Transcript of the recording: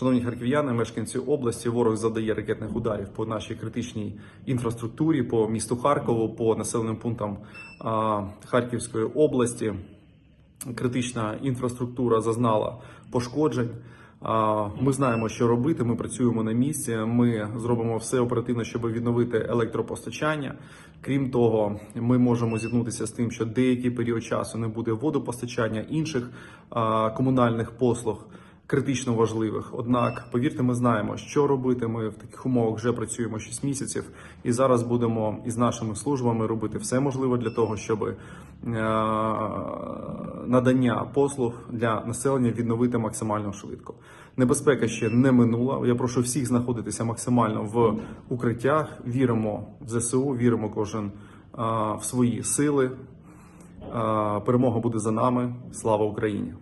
Шановні харків'яни, мешканці області, ворог задає ракетних ударів по нашій критичній інфраструктурі, по місту Харкову, по населеним пунктам Харківської області. Критична інфраструктура зазнала пошкоджень. Ми знаємо, що робити. Ми працюємо на місці. Ми зробимо все оперативно, щоб відновити електропостачання. Крім того, ми можемо зіткнутися з тим, що деякий період часу не буде водопостачання інших комунальних послуг критично важливих. Однак, повірте, ми знаємо, що робити. Ми в таких умовах вже працюємо 6 місяців, і зараз будемо із нашими службами робити все можливе для того, щоб е, надання послуг для населення відновити максимально швидко. Небезпека ще не минула. Я прошу всіх знаходитися максимально в укриттях. Віримо в ЗСУ, віримо кожен е, в свої сили. Е, Перемога буде за нами. Слава Україні!